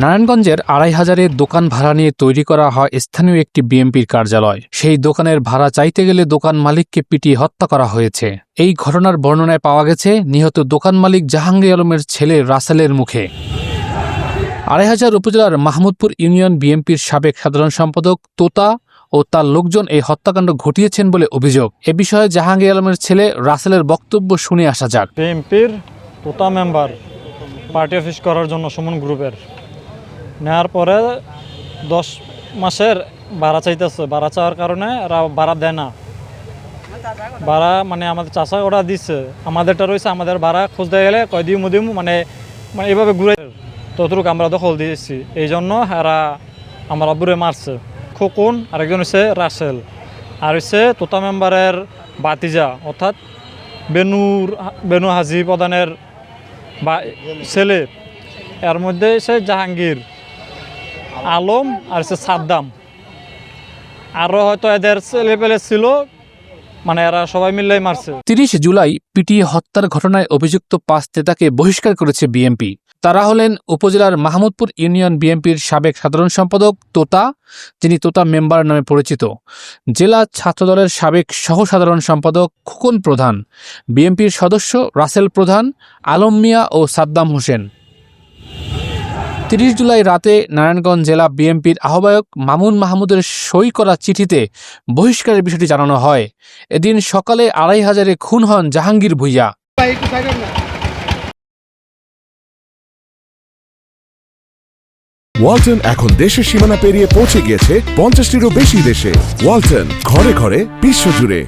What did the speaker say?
নারায়ণগঞ্জের আড়াই হাজারের দোকান ভাড়া নিয়ে তৈরি করা হয় স্থানীয় একটি বিএমপির কার্যালয়। সেই দোকানের ভাড়া চাইতে গেলে দোকান মালিককে পিটিয়ে হত্যা করা হয়েছে। এই ঘটনার বর্ণনায় পাওয়া গেছে, নিহত দোকান মালিক জাহাঙ্গীর আলমের ছেলে রাসেলের মুখে। আড়াই হাজার উপজেলার মাহমুদপুর ইউনিয়ন বিএনপির সাবেক সাধারণ সম্পাদক তোতা ও তার লোকজন এই হত্যাকাণ্ড ঘটিয়েছেন বলে অভিযোগ। এ বিষয়ে জাহাঙ্গীর আলমের ছেলে রাসেলের বক্তব্য শুনে আসা যাক। বিএনপির তোতা মেম্বার পার্টি অফিস করার জন্য সুমন গ্রুপের। নেওয়ার পরে দশ মাসের ভাড়া চাইতেছে। ভাড়া চাওয়ার কারণে এরা ভাড়া দেয় না। ভাড়া মানে আমাদের চাষা ওরা দিচ্ছে আমাদেরটা রয়েছে, আমাদের ভাড়া খুঁজতে গেলে কয় দিমু দিমু মানে মানে এভাবে ঘুরে ততটুকু আমরা দখল দিয়েছি। এই জন্য এরা আমার আব্বুরে মারছে। খোকন, আরেকজন হচ্ছে রাসেল। আর হচ্ছে তোতা মেম্বারের বাতিজা অর্থাৎ বেনুর, বেনু হাজি প্রধানের বা ছেলে। এর মধ্যে সে জাহাঙ্গীর। আলম আর হচ্ছে সাদ্দাম। আরও হয়তো এদের ছেলে পেলে ছিল মানে এরা সবাই মিলেই মারছে। তিরিশ জুলাই পিটিয়ে হত্যার ঘটনায় অভিযুক্ত পাঁচ নেতাকে বহিষ্কার করেছে বিএনপি। তারা হলেন উপজেলার মাহমুদপুর ইউনিয়ন বিএনপির সাবেক সাধারণ সম্পাদক তোতা, যিনি তোতা মেম্বার নামে পরিচিত। জেলা ছাত্রদলের সাবেক সহ সাধারণ সম্পাদক খোকন প্রধান, বিএনপির সদস্য রাসেল প্রধান, আলম মিয়া ও সাদ্দাম হোসেন। তিরিশ জুলাই রাতে নারায়ণগঞ্জ জেলা বিএনপির আহ্বায়ক মামুন মাহমুদের সই করা চিঠিতে বহিষ্কারের বিষয়টি জানানো হয়। এদিন সকালে আড়াই হাজারে খুন হন জাহাঙ্গীর ভুইয়া। ওয়ালটন এখন দেশের সীমানা পেরিয়ে পৌঁছে গিয়েছে পঞ্চাশটিরও বেশি দেশে। ওয়ালটন ঘরে ঘরে বিশ্বজুড়ে